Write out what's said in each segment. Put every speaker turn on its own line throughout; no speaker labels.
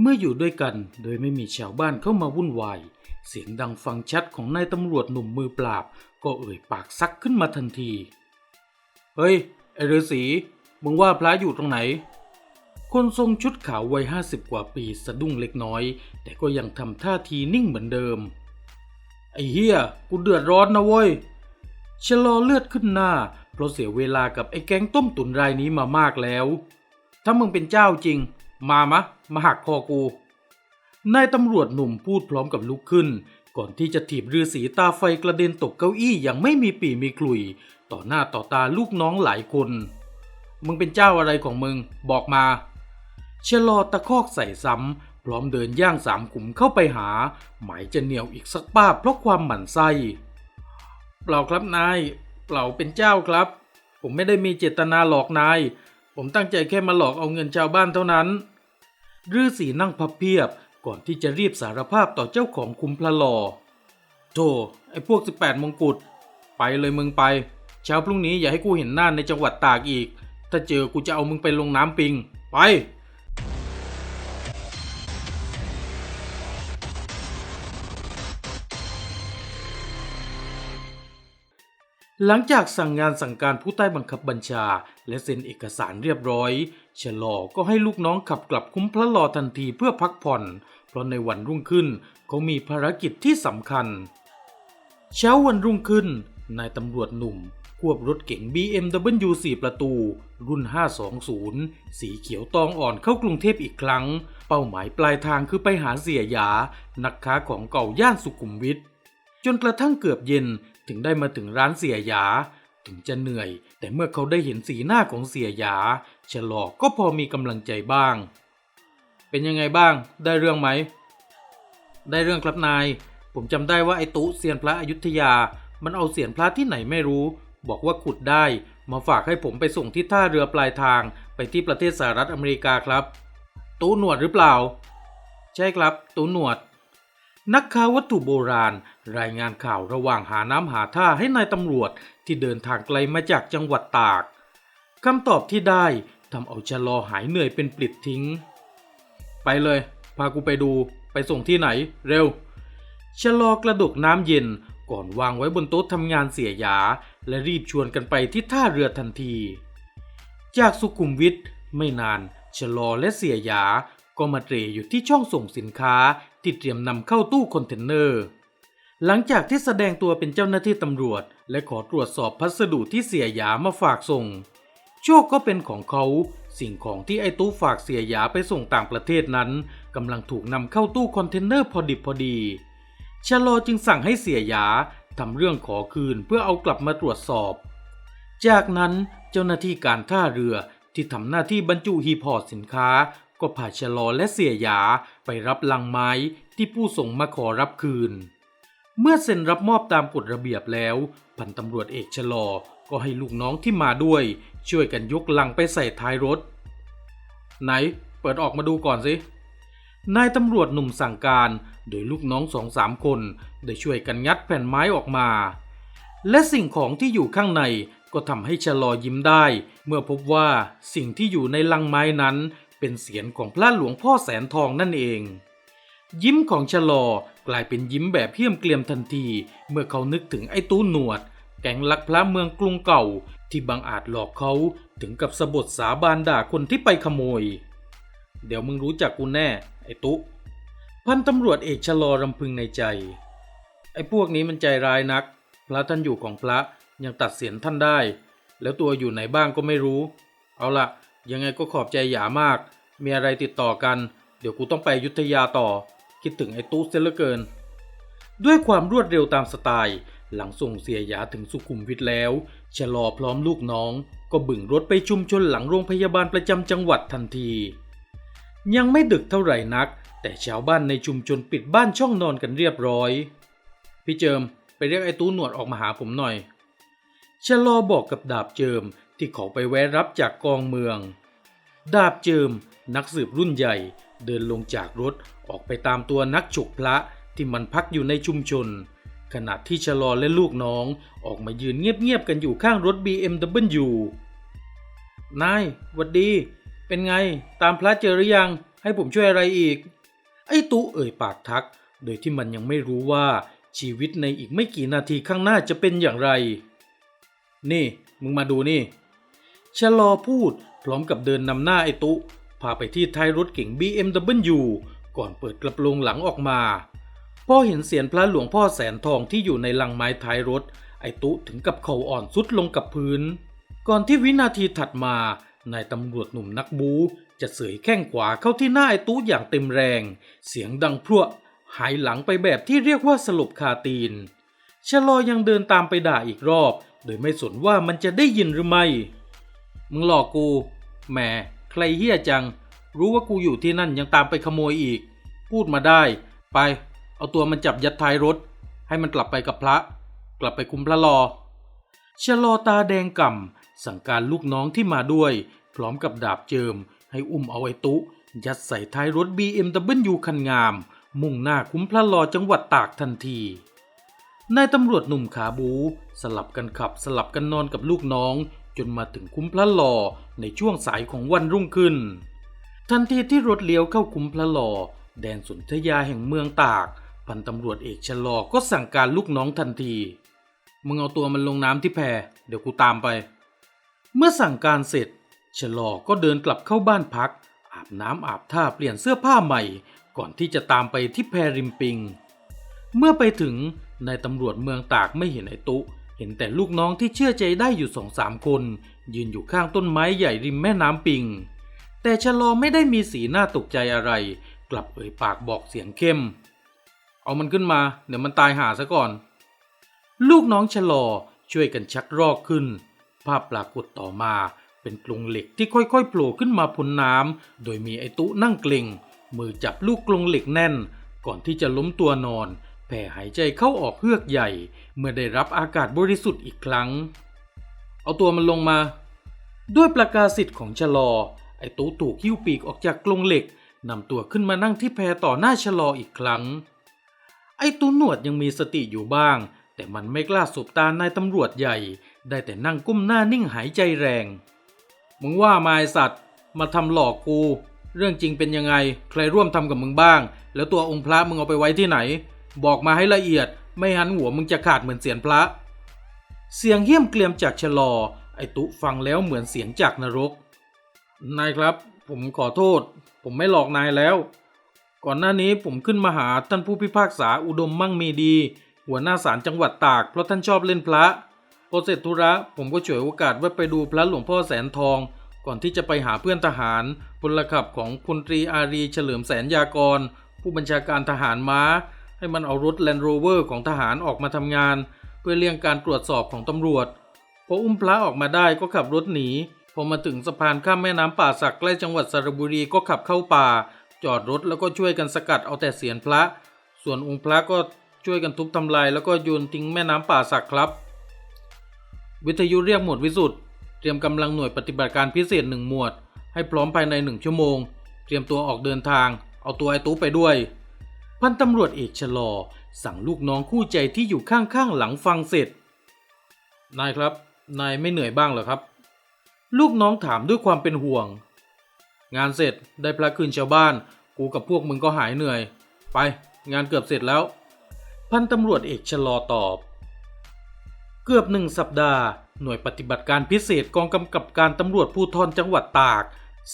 เมื่ออยู่ด้วยกันโดยไม่มีชาวบ้านเข้ามาวุ่นวาย เสียงดังฟังชัดของนายตำรวจหนุ่มมือปราบ ก็เอ่ยปากซักขึ้นมาทันที เฮ้ย ไอฤาษีมึงว่าพระอยู่ตรงไหน คนทรงชุดขาววัยห้าสิบกว่าปีสะดุ้งเล็กน้อย แต่ก็ยังทำท่าทีนิ่งเหมือนเดิม ไอเฮียกูเดือดร้อนนะเว้ยชะลอเลือดขึ้นหน้า เพราะเสียเวลากับไอ้แก๊งต้มตุ๋นรายนี้มามากแล้ว ถ้ามึงเป็นเจ้าจริง มามะ มาหักคอกู นายตำรวจหนุ่มพูดพร้อมกับลุกขึ้น ก่อนที่จะถีบฤาษีตาไฟกระเด็นตกเก้าอี้อย่างไม่มีปีมีคลุย ต่อหน้าต่อตาลูกน้องหลายคน มึงเป็นเจ้าอะไรของมึง บอกมาชะลอตะคอกใส่ซ้ำ พร้อมเดินย่างสามขุมเข้าไปหา หมายจะเหนียวอีกสักป้าบเพราะความหมั่นไส้ เปล่าครับนาย เปล่าเป็นเจ้าครับ ผมไม่ได้มีเจตนาหลอกนาย ผมตั้งใจแค่มาหลอกเอาเงินชาวบ้านเท่านั้นฤาษีนั่งพับเพียบก่อนที่จะรีบสารภาพต่อเจ้าของคุมพระลอโธ่ไอ้พวก 18 มงกุฎไปเลยมึงไป เช้าพรุ่งนี้อย่าให้กูเห็นหน้าในจังหวัดตากอีก ถ้าเจอกูจะเอามึงไปลงน้ำปิง ไป หลังจากสั่งงานสั่งการผู้ใต้บังคับบัญชา และเซ็นเอกสารเรียบร้อยชะลอก็ให้ลูกน้องขับกลับคุ้มพระลอทันทีเพื่อพักผ่อน เพราะในวันรุ่งขึ้นเขามีภารกิจที่สำคัญ เช้าวันรุ่งขึ้น นายตำรวจหนุ่ม ควบรถเก๋ง BMW 4 ประตู รุ่น 520 สีเขียวตองอ่อนเข้ากรุงเทพอีกครั้ง เป้าหมายปลายทางคือไปหาเสียยา นักค้าของเก่าย่านสุขุมวิทจนกระทั่งเกือบเย็น ถึงได้มาถึงร้านเสียหยา ถึงจะเหนื่อย แต่เมื่อเขาได้เห็นสีหน้าของเสียหยาชะลอกก็พอมีกำลังใจบ้าง เป็นยังไงบ้าง ได้เรื่องไหม ได้เรื่องครับนาย ผมจำได้ว่าไอ้ตุเซียนพระอยุธยา มันเอาเสียนพระที่ไหนไม่รู้ บอกว่าขุดได้ มาฝากให้ผมไปส่งที่ท่าเรือปลายทาง ไปที่ประเทศสหรัฐอเมริกาครับตูหนวดหรือเปล่า ใช่ครับตูหนวด นักข่าววัตถุโบราณ รายงานข่าวระหว่างหาน้ำหาท่าให้นายตำรวจที่เดินทางไกลมาจากจังหวัดตากคำตอบที่ได้ทำเอาชะลอหายเหนื่อยเป็นปลิดทิ้ง ไปเลย พากูไปดู ไปส่งที่ไหน เร็วชะลอกระดกน้ำเย็นก่อนวางไว้บนโต๊ะทำงานเสียยา และรีบชวนกันไปที่ท่าเรือทันที จากสุขุมวิทไม่นานชะลอและเสียยา ก็มาเตรอยู่ที่ช่องส่งสินค้าที่เตรียมนำเข้าตู้คอนเทนเนอร์ หลังจากที่แสดงตัวเป็นเจ้าหน้าที่ตำรวจ และขอตรวจสอบพัสดุที่เสียหยามาฝากส่ง โชคก็เป็นของเขา สิ่งของที่ไอ้ตู้ฝากเสียหยาไปส่งต่างประเทศนั้นกำลังถูกนำเข้าตู้คอนเทนเนอร์พอดิบพอดีชะลอจึงสั่งให้เสียหยาทำเรื่องขอคืนเพื่อเอากลับมาตรวจสอบ จากนั้นเจ้าหน้าที่การท่าเรือที่ทำหน้าที่บรรจุฮีพอร์ตสินค้า ก็พาชะลอและเสียหยาไปรับลังไม้ที่ผู้ส่งมาขอรับคืน เมื่อเซ็นรับมอบตามกฎระเบียบแล้วพันตำรวจเอกชะลอก็ให้ลูกน้องที่มาด้วย ช่วยกันยกลังไปใส่ท้ายรถ ไหน เปิดออกมาดูก่อนสินายตำรวจหนุ่มสั่งการ โดยลูกน้องสองสามคนได้ช่วยกันงัดแผ่นไม้ออกมา และสิ่งของที่อยู่ข้างในก็ทำให้ชะลอยิ้มได้ เมื่อพบว่าสิ่งที่อยู่ในลังไม้นั้น เป็นเสียงของพระหลวงพ่อแสนทองนั่นเอง ยิ้มของชะลอกลายเป็นยิ้มแบบเพี้ยมเกลียมทันที เมื่อเขานึกถึงไอ้ตู้หนวด แก๊งลักพระเมืองกรุงเก่า ที่บังอาจหลอกเขาถึงกับสะบดสาบานด่าคนที่ไปขโมย เดี๋ยวมึงรู้จักกูแน่ ไอ้ตุ๊พันตำรวจเอกชะลอรำพึงในใจ ไอ้พวกนี้มันใจร้ายนัก พระท่านอยู่ของพระยังตัดเสียนท่านได้ แล้วตัวอยู่ไหนบ้างก็ไม่รู้ เอาละ ยังไงก็ขอบใจหยามาก มีอะไรติดต่อกัน เดี๋ยวกูต้องไปยุทธยาต่อ คิดถึงไอ้ตู้เสียเหลือเกิน ด้วยความรวดเร็วตามสไตล์ หลังส่งเสียหยาถึงสุขุมวิทแล้วชะลอพร้อมลูกน้อง ก็บึ่งรถไปชุมชนหลังโรงพยาบาลประจำจังหวัดทันที ยังไม่ดึกเท่าไหร่นัก แต่ชาวบ้านในชุมชนปิดบ้านช่องนอนกันเรียบร้อย พี่เจิมไปเรียกไอ้ตู้หนวดออกมาหาผมหน่อยชะลอบอกกับดาบเจิม ที่เขาไปแวะรับจากกองเมือง ดาบเจิมนักสืบรุ่นใหญ่เดินลงจากรถออกไปตามตัวนักฉกพระที่มันพักอยู่ในชุมชน ขณะที่ชะลอและลูกน้องออกมายืนเงียบๆกันอยู่ข้างรถ BMW นายหวัดดี เป็นไงตามพระเจอหรือยัง ให้ผมช่วยอะไรอีก ไอ้ตู้เอ่ยปากทัก โดยที่มันยังไม่รู้ว่าชีวิตในอีกไม่กี่นาทีข้างหน้าจะเป็นอย่างไร นี่ มึงมาดูนี่ ชะลอพูด พร้อมกับเดินนำหน้าไอตุ พาไปที่ท้ายรถเก๋ง BMW ก่อนเปิดกระโปรงหลังออกมาพอเห็นเสียนพระหลวงพ่อแสนทองที่อยู่ในลังไม้ท้ายรถ ไอตุถึงกับเข่าอ่อนสุดลงกับพื้น ก่อนที่วินาทีถัดมานายตำรวจหนุ่มนักบูจะเสยแข้งขวาเข้าที่หน้าไอตุอย่างเต็มแรง เสียงดังพรั่วหายหลังไปแบบที่เรียกว่าสลบคาตีนชะลอยังเดินตามไปด่าอีกรอบ โดยไม่สนว่ามันจะได้ยินหรือไม่ มึงหลอกกู แหม ใครเฮี้ยจัง รู้ว่ากูอยู่ที่นั่นยังตามไปขโมยอีก พูดมาได้ ไป เอาตัวมันจับยัดท้ายรถ ให้มันกลับไปกับพระ กลับไปคุมพระรอชะลอตาแดงก่ำสั่งการลูกน้องที่มาด้วย พร้อมกับดาบเจิม ให้อุ้มเอาไอ้ตุ ยัดใส่ท้ายรถ BMW คันงาม มุ่งหน้าคุ้มพระลอจังหวัดตากทันทีนายตำรวจหนุ่มขาบู สลับกันขับสลับกันนอนกับลูกน้อง จนมาถึงคุ้มพระหล่อในช่วงสายของวันรุ่งขึ้น ทันทีที่รถเลี้ยวเข้าคุ้มพระหล่อแดนสนธยาแห่งเมืองตาก พันตำรวจเอกชะลอก็สั่งการลูกน้องทันที มึงเอาตัวมันลงน้ำที่แพเดี๋ยวกูตามไป เมื่อสั่งการเสร็จชะลอก็เดินกลับเข้าบ้านพัก อาบน้ำอาบท่าเปลี่ยนเสื้อผ้าใหม่ ก่อนที่จะตามไปที่แพริมปิง เมื่อไปถึงนายตำรวจเมืองตากไม่เห็นไอ้ตุ เห็นแต่ลูกน้องที่เชื่อใจได้อยู่สองสามคน ยืนอยู่ข้างต้นไม้ใหญ่ริมแม่น้ำปิง แต่ชะลอไม่ได้มีสีหน้าตกใจอะไร กลับเอ่ยปากบอกเสียงเข้ม เอามันขึ้นมา เดี๋ยวมันตายหาซะก่อน ลูกน้องชะลอช่วยกันชักรอกขึ้น ภาพปรากฏต่อมาเป็นกรงเหล็กที่ค่อยๆโผล่ขึ้นมาพ้นน้ำโดยมีไอตุนั่งเกร็งมือจับลูกกรงเหล็กแน่น ก่อนที่จะล้มตัวนอน แผ่หายใจเข้าออกเฮือกใหญ่ เมื่อได้รับอากาศบริสุทธิ์อีกครั้ง เอาตัวมันลงมา ด้วยประกาศสิทธิ์ของชะลอ ไอ้ตู้ถูกหิ้วปีกออกจากกรงเหล็กนำตัวขึ้นมานั่งที่แพต่อหน้าชะลออีกครั้ง ไอ้ตู้หนวดยังมีสติอยู่บ้าง แต่มันไม่กล้าสบตานายตำรวจใหญ่ ได้แต่นั่งก้มหน้านิ่งหายใจแรง มึงว่ามาไอสัตว์ มาทำหลอกกู เรื่องจริงเป็นยังไง ใครร่วมทำกับมึงบ้าง แล้วตัวองค์พระมึงเอาไปไว้ที่ไหน บอกมาให้ละเอียด ไม่หันหัวมึงจะขาดเหมือนเสียนพระ เสียงเหี้ยมเกลียมจากชะลอ ไอตุฟังแล้วเหมือนเสียงจากนรก นายครับ ผมขอโทษ ผมไม่หลอกนายแล้ว ก่อนหน้านี้ผมขึ้นมาหาท่านผู้พิพากษาอุดมมั่งมีดี หัวหน้าศาลจังหวัดตาก เพราะท่านชอบเล่นพระพอเสร็จธุระผมก็ฉวยโอกาสแวะไปดูพระหลวงพ่อแสนทองก่อนที่จะไปหาเพื่อนทหารพลขับของพลตรีอารีเฉลิมแสนยากร ผู้บัญชาการทหารม้า ให้มันเอารถแลนด์โรเวอร์ของทหารออกมาทำงาน เพื่อเลี่ยงการตรวจสอบของตำรวจ พออุ้มพระออกมาได้ก็ขับรถหนี พอมาถึงสะพานข้ามแม่น้ำป่าสักใกล้จังหวัดสระบุรีก็ขับเข้าป่า จอดรถแล้วก็ช่วยกันสกัดเอาแต่เสียนพระ ส่วนองค์พระก็ช่วยกันทุบทำลายแล้วก็โยนทิ้งแม่น้ำป่าสักครับ วิทยุเรียกหมวดวิสุทธ์เตรียมกำลังหน่วยปฏิบัติการพิเศษหนึ่งหมวด ให้พร้อมภายในหนึ่งชั่วโมง เตรียมตัวออกเดินทาง เอาตัวไอ้ตู้ไปด้วย พันตำรวจเอกชะลอ สั่งลูกน้องคู่ใจที่อยู่ข้างๆหลังฟังเสร็จ นายครับ นายไม่เหนื่อยบ้างเหรอครับ ลูกน้องถามด้วยความเป็นห่วง งานเสร็จได้พระคืนชาวบ้าน กูกับพวกมึงก็หายเหนื่อย ไป งานเกือบเสร็จแล้ว พันตำรวจเอกชะลอตอบ เกือบหนึ่งสัปดาห์ หน่วยปฏิบัติการพิเศษกองกำกับการตำรวจภูธรจังหวัดตาก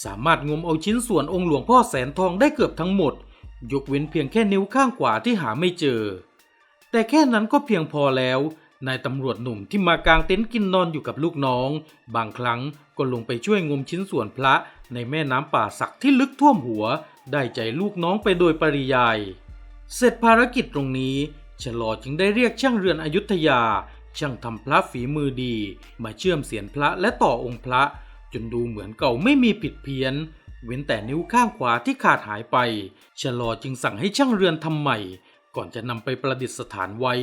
สามารถงมเอาชิ้นส่วนองค์หลวงพ่อแสนทองได้เกือบทั้งหมด ยกเว้นเพียงแค่นิ้วข้างขวาที่หาไม่เจอ แต่แค่นั้นก็เพียงพอแล้ว นายตำรวจหนุ่มที่มากางเต็นท์กินนอนอยู่กับลูกน้อง บางครั้งก็ลงไปช่วยงมชิ้นส่วนพระในแม่น้ำป่าสักที่ลึกท่วมหัว ได้ใจลูกน้องไปโดยปริยาย เสร็จภารกิจตรงนี้ชะลอจึงได้เรียกช่างเรือนอยุธยา ช่างทำพระฝีมือดี มาเชื่อมเสียนพระและต่อองค์พระ จนดูเหมือนเก่าไม่มีผิดเพี้ยน เว้นแต่นิ้วข้างขวาที่ขาดหายไปชะลอจึงสั่งให้ช่างเรือนทำใหม่ ก่อนจะนำไปประดิษฐานไว้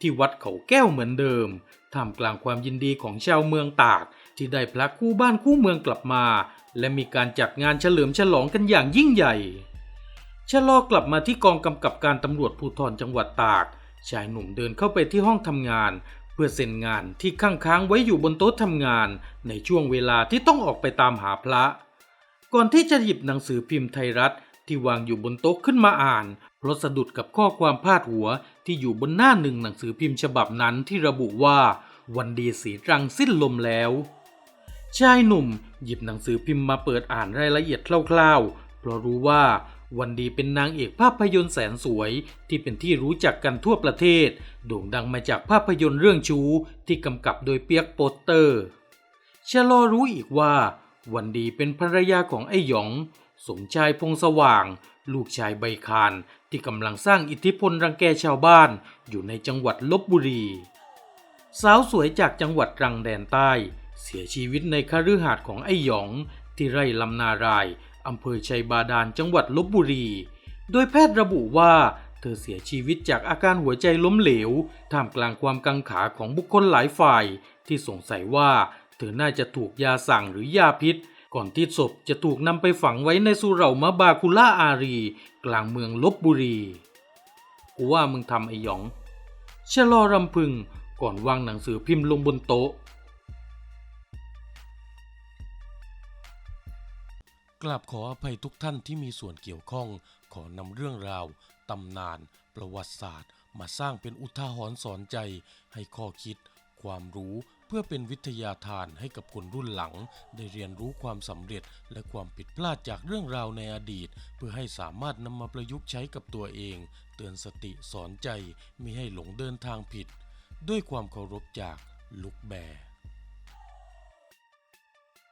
ที่วัดเขาแก้วเหมือนเดิมท่ามกลางความยินดีของชาวเมืองตาก ที่ได้พระคู่บ้านคู่เมืองกลับมา และมีการจัดงานเฉลิมฉลองกันอย่างยิ่งใหญ่ชะลอกลับมาที่กองกำกับการตำรวจภูธรจังหวัดตาก ชายหนุ่มเดินเข้าไปที่ห้องทำงาน เพื่อเซ็นงานที่ค้างค้างไว้อยู่บนโต๊ะทำงาน ในช่วงเวลาที่ต้องออกไปตามหาพระ ก่อนที่จะหยิบหนังสือพิมพ์ไทยรัฐที่วางอยู่บนโต๊ะขึ้นมาอ่านเพราะสะดุดกับข้อความพาดหัวที่อยู่บนหน้าหนึ่งหนังสือพิมพ์ฉบับนั้นที่ระบุว่า วันดีสีตรังสิ้นลมแล้ว ชายหนุ่มหยิบหนังสือพิมพ์มาเปิดอ่านรายละเอียดคร่าวๆ เพราะรู้ว่าวันดีเป็นนางเอกภาพยนตร์แสนสวย ที่เป็นที่รู้จักกันทั่วประเทศ โด่งดังมาจากภาพยนตร์เรื่องชูที่กำกับโดยเปียกโปสเตอร์ชะลอรู้อีกว่า วันดีเป็นภรรยาของไอ้หยอง สมชายพงสว่าง ลูกชายใบคานที่กำลังสร้างอิทธิพลรังแกชาวบ้านอยู่ในจังหวัดลบบุรี สาวสวยจากจังหวัดรังแดนใต้ เสียชีวิตในคฤหาสน์ของไอ้หยองที่ไร่ลำนารายอำเภอชัยบาดาลจังหวัดลบบุรี โดยแพทย์ระบุว่าเธอเสียชีวิตจากอาการหัวใจล้มเหลว ท่ามกลางความกังขาของบุคคลหลายฝ่าย ที่สงสัยว่า เธอน่าจะถูกยาสั่งหรือยาพิษ ก่อนที่ศพจะถูกนำไปฝังไว้ในสุเหร่ามะบาคุล่าอารี กลางเมืองลบบุรีกูว่ามึงทำไอหยองชะลอรำพึงก่อนวางหนังสือพิมพ์ลงบนโต๊ะ
กราบขออภัยทุกท่านที่มีส่วนเกี่ยวข้อง ขอนำเรื่องราว ตำนาน ประวัติศาสตร์ มาสร้างเป็นอุทาหรณ์สอนใจให้ข้อคิด ความรู้เพื่อเป็นวิทยาทานให้กับคนรุ่นหลัง ได้เรียนรู้ความสำเร็จและความผิดพลาดจากเรื่องราวในอดีต เพื่อให้สามารถนำมาประยุกต์ใช้กับตัวเอง เตือนสติสอนใจมิให้หลงเดินทางผิด ด้วยความเคารพจากลูกแบร์